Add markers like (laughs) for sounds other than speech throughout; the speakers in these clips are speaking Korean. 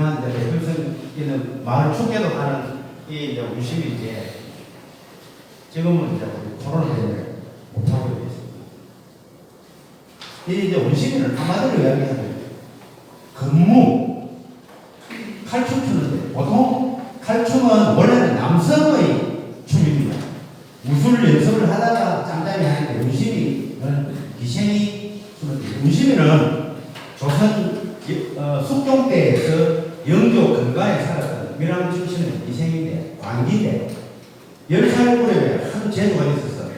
이제 대표성있는 마을 축제도 하는 이 이제 운심인데 지금은 이제 코로나 때문에 못하고 있습니다. 이 이제 운심이는 한마디로 이야기하면 근무 칼춤 추는데 보통 칼춤은 원래는 남성의 춤입니다. 무술 연습을 하다가 짬짬이 하는데 운심이는 기생이 추는데 운심이는 조선 어, 숙종 때에서 영조 근가에 살았던 미남 출신의 이생인데 광기인데 열살 무렵에 한 제도가 있었어.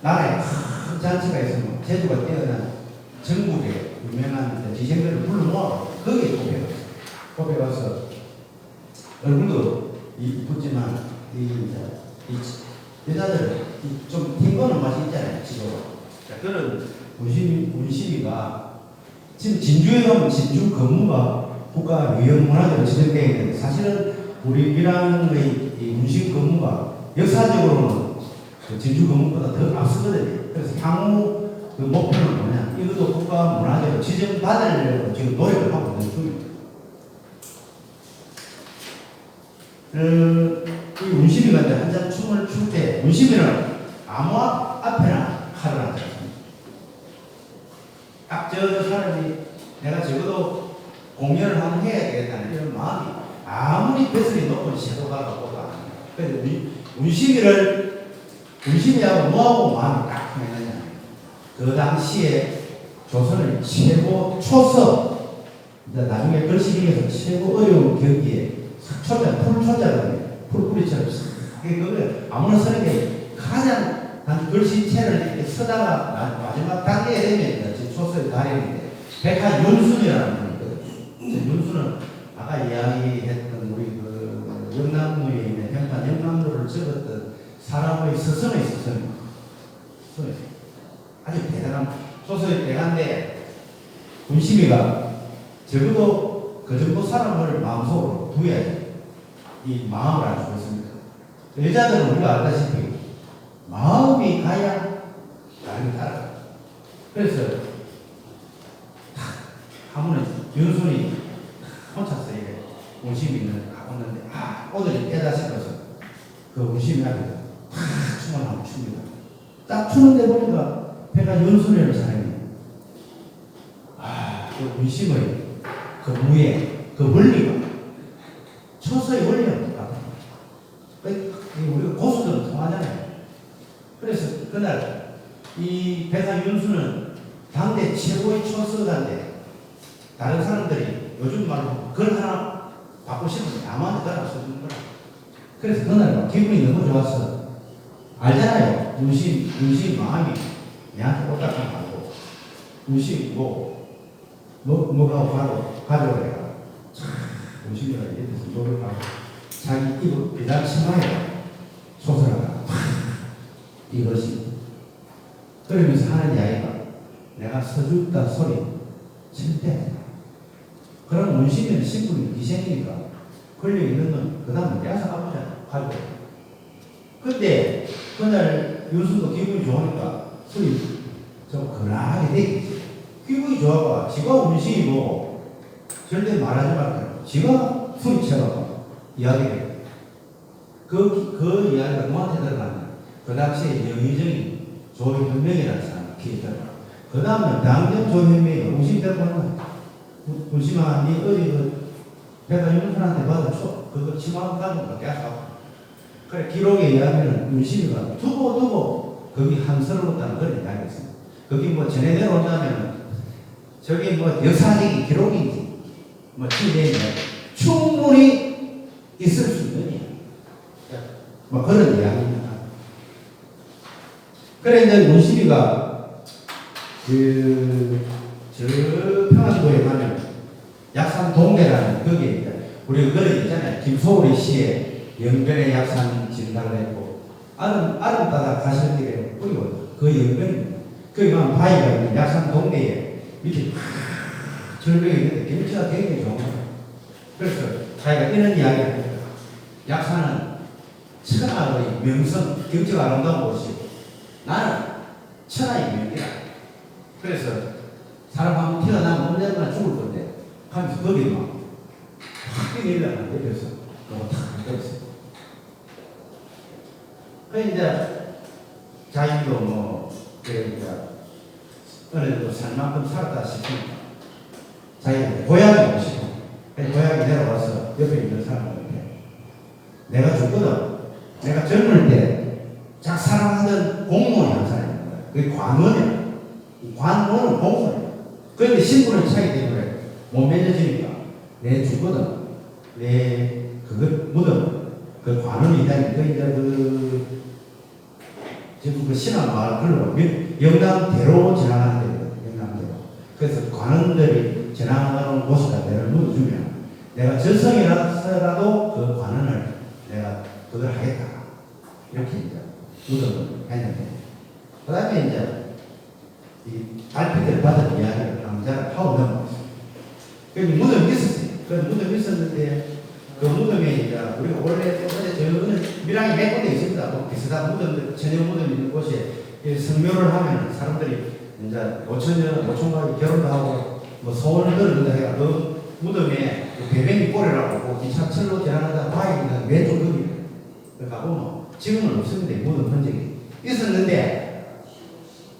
나라에 큰 잔치가 있으면 제도가 뛰어난 전국에 유명한 지생들을 불러 모아 거기에 고백했어. 고백해서 얼굴도 이쁘지만 이 이제 이 여자들 이좀 튕거는 맛이 있잖아요. 지금 자, 그런 운심 운심이가 지금 진주에 가면 진주 건무가 국가 위험문화재로 지정되어 있는데 사실은 우리 밀양의 이 운심 건무가 역사적으로는 그 진주 건무보다 더 앞서거든요. 그래서 향후 그 목표는 뭐냐? 이것도 국가 문화재로 지정받으려고 지금 노력을 하고 있는 중입니다. 그, 이 운심이가 이제 한잔 춤을 출 때, 운심이는 아무 앞에나 칼을 하지 않습니다. 딱저 사람이 내가 적어도 공연을 한번 해야 되겠다는 이런 마음이 아무리 배설이 높은 섀도가 보다 그래서 운- 운심이를 운심이하고 뭐하고 마음이 딱 통했느냐 그 당시에 조선의 최고 이제 나중에 글씨기에서 최고 어려운 경기에 초자 풀초자거든요 풀뿌리처럼 싹 그걸 아무나 쓰는 게 가장 한 글씨체를 이렇게 쓰다가 마- 마지막 단계에 되면 이제 초서의 달인인데 백화 윤순이라는 분이 있거든요. 윤순은 아까 이야기했던 우리 그 영남로에 있는 현관 영남로를 적었던 사람의 스승의. 스승의 스승. 아주 대단한 소설의 대가인데 군심이가 적어도 그 정도 사람을 마음속으로 두어야지 이 마음을 알 수 있습니다. 여자들은 우리가 알다시피 마음이 가야 나를 따라. 그래서 하면은 윤순이 혼자서 이래 운심이 있는 가봤는데 아 오늘이 때다 싶어서 그 운심이 하게 탁 춤을 춥니다. 딱 추는데 보니까 배가 윤순이라는 사람이 아그 운심의 그 무예 그 원리가 처서의 원리가. 우리가 고수들은 통하잖아요. 그래서 그날 이 배가 윤수는 당대 최고의 초서가인데 다른 사람들이 요즘 말로 글 하나 바꾸시면 아무한테 따라 써주는 거라. 그래서 그날 막 기분이 너무 좋았어. 알잖아요. 윤심, 윤심 마음이 내한테 오딱한 말고 윤심 뭐, 뭐, 뭐가 바로 가져오래가. 참, 윤심이가 이래서 노력하고 자기 입을 비단 치마에 소설하다. (laughs) 이것이 그러면서 하는 이야기가 내가 서죽다 소리 칠때 그런 문신이는 신분이 기생이니까 걸려 있는 건 그 다음에 아프잖아 가지고 근데 그날 윤수도 기분이 좋으니까 술이 좀 근하게 되겠지 기분이 좋아가 지가 운신이고 절대 말하지 말고 지가 술이 채가고 이야기를 그, 그 이야기가 누구한테 들어갔냐 그 당시에 영의정이 조현명이라는 사람이 기했더라. 그 다음에 당정 조현명이 우심대로는 우심아, 니 어디 그 내가 윤선한테 받아줘. 그거 치마 가지고 깨서. 그래, 기록에 의하면 윤심이가 두고 두고 거기 한스러웠다는 그런 이야기가 있습니다. 거기 뭐 전에 내려온다면 저기 뭐 역사적인 기록인지 뭐 지내면 충분히 있을 수 있는 이야기. 뭐 그런 이야기입니다. 그래 이제 문시비가 그저 평안도에 가면 약산 동계라는 거기에 우리가 그런 있잖아요. 김소울의 시에 영변의 약산 진단을 했고 아름 아름다다 가실 길에 뿌리고 그 영변입니다. 거기 가면 바위가 있는 약산 동계에 밑에 절벽이 있는데 경치가 굉장히 좋은. 그래서 자기가 이런 이야기를 합니다. 약산은 천하의 명성, 경치가 아름다운 곳이 나는 천하의 명이다. 그래서 사람 한번 태어나면 언젠가 죽을 건데 하면서 거기 막확 뛰내려고 내려서 그거 탁 떨었어요. 그 이제 자기도 뭐 그러니까 어느 정도 살 만큼 살았다 싶으니까 자기가 고향이. 그래서 고향이 내려와서 옆에 있는 사람한테 내가 죽거든. 내가 젊을 때자 사랑하던 공무원이 한 있는 거야. 그게 관원이야. 이 관원은 공무원이야. 그런데 신분을 차게 되면 못 맺어지니까 내 죽거든. 내 그거 묻어. 그 관원이 있다니 그 이제 그 지금 그 신화 마을 글로 영남대로 지나가는 데거든. 영남대로. 그래서 관원들이 지나가는 곳에다 내를 묻어주면 내가 전성이라서라도 그 관원을 내가 그걸 하겠다. 이렇게 이제 묻어를 했는데 그 다음에 이제 이 발표를 받은 이야기를 강자를 하고 넘어갔어요. 그래서 무덤이 있었어요. 그 무덤이 있었는데 우리가 원래 어제 저는 밀양이 몇 군데 있습니다. 뭐 비슷한 무덤들 전용 무덤 있는 곳에 이 성묘를 하면 사람들이 이제 5천 년, 5천 가지 결혼도 하고 뭐 소원을 들는다 해가 그 무덤에 그 배뱅이 꼬리라고 그 기차 철로 지나가다 바위 있는 왼쪽 거기 그 가보면 지금은 없었는데 무덤 흔적이 있었는데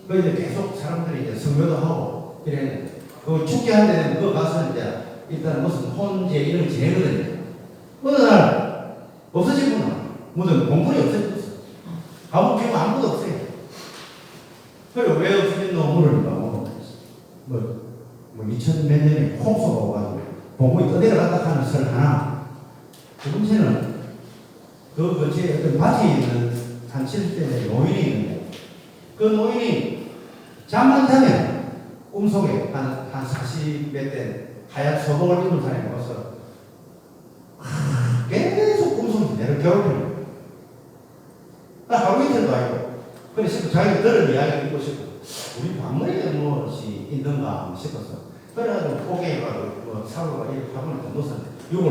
그 이제 계속 사람들이 이제 성묘도 하고 이랬는데 그 축제 할 때는 그거 가서 이제 일단 무슨 혼제 이런 거 지내거든요. 어느 날 없어지구나. 무덤 공물이 없어졌어. 아무 기억 아무도 없어요. 그래 왜 없어졌노 물으니까 뭐, 뭐, 뭐 2000 몇 년에 홍수가 와가지고 봉구이 떠내려갔다 하는 설 하나. 두 번째는 그 근처에 어떤 밭에 있는 한 70대 노인이 있는데 그 노인이 잠만 자면 꿈속에 한, 한 40몇 대 하얀 서복을 입은 사람이 와서 아, 계속 꿈속에서 내를 괴롭히는 거예요. 나 하루 이틀도 아니고 그래서 자기가 들은 이야기 듣고 싶고 우리 반머리에 무엇이 있는가 싶어서 그래가지고 포개해가지고 뭐 사고가 이렇게 하면 무슨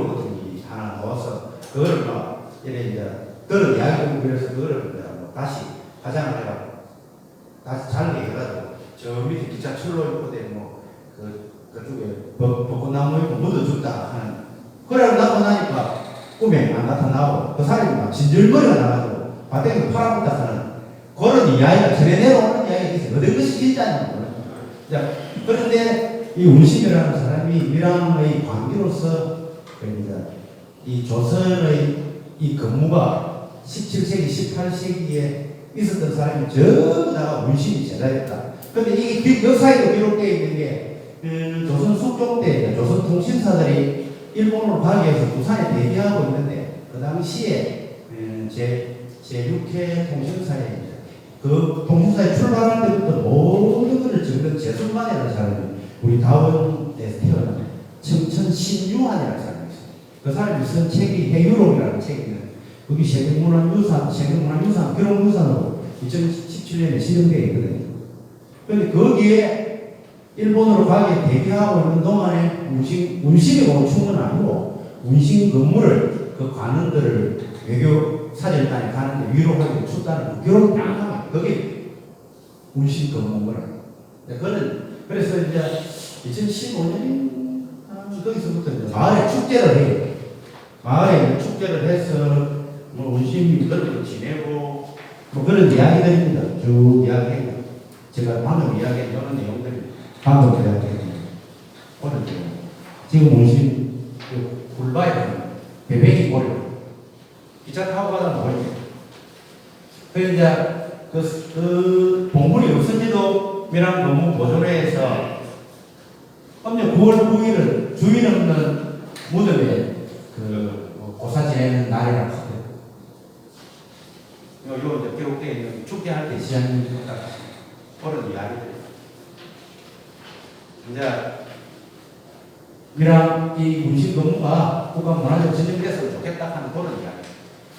같은 게 하나 나와서 그걸 막 이래 이제 들은 이야기 듣고 그래서 그거를 이제 뭐 다시 화장을 해가지고 다시 잘게 해가지고 저 밑에 기차 철로 있고 뭐그 그쪽에 벚- 벚꽃나무 있고 묻어준다 하는 그래 나고 나니까 꿈에 안 나타나고 그 사람이 막 진절머리가 나가지고 밭에 팔아먹다 하는 그런 이야기가 전해 내려오는 이야기가 있어요. 어떤 것이 진짜냐는 거예요. 자, 그런데 이 운심이라는 사람이 미랑의 관계로서 그러니까 이 조선의 이 근무가 17세기, 18세기에 있었던 사람이 전부 다가 운심이 제자였다. 근데 이게 기- 역사에도 기록되어 있는 게 음, 조선 숙종 때 조선 통신사들이 일본으로 가기 위해서 부산에 대기하고 있는데 그 당시에 음, 제 제6회 통신사에 그 통신사에 출발할 때부터 모든 것을 적는 제순만이라는 사람이 우리 다원에서 태어난 청천 신유한이라는 사람이 있어요. 그 사람이 쓴 책이 해유록이라는 책이 있는데 거기 세계문화 유산, 세계문화 유산, 기록유산으로 2017년에 시정되어 있거든요. 그런데 거기에 일본으로 가기 대기하고 있는 동안에 운신, 운신이 멈춘 건 아니고 운신 건물을 그 관원들을 외교 사절단에 가는데 위로하기 춥다는 기록이 딱 나와요. 거기 운신. 네, 그는 그래서 이제 2015년 거기서부터 이제 마을에 축제를. 마을에 이제 축제를 해서 뭐 운신이 거 지내고 뭐 그런 이야기들입니다. 쭉 이야기해요. 제가 방금 이야기한 이런 내용들이 방금. 오늘 지금 운신 그 굴바에 배배기 꼬리 기차 타고 가다 모르겠 그 이제 그, 그 봉물이 없은지도 미랑 노무 보존회에서 음력 9월 9일은 주인 없는 무덤에 그 어, 고사 지내는 날이라고 하거든요. 요, 요 이제 기록되어 있는 축제할 때 시작인 것 같아요. 그런 이야기들. 이제 미랑 이 문신 건물가 국가 문화적 지정됐으면 좋겠다 하는 그런 이야기.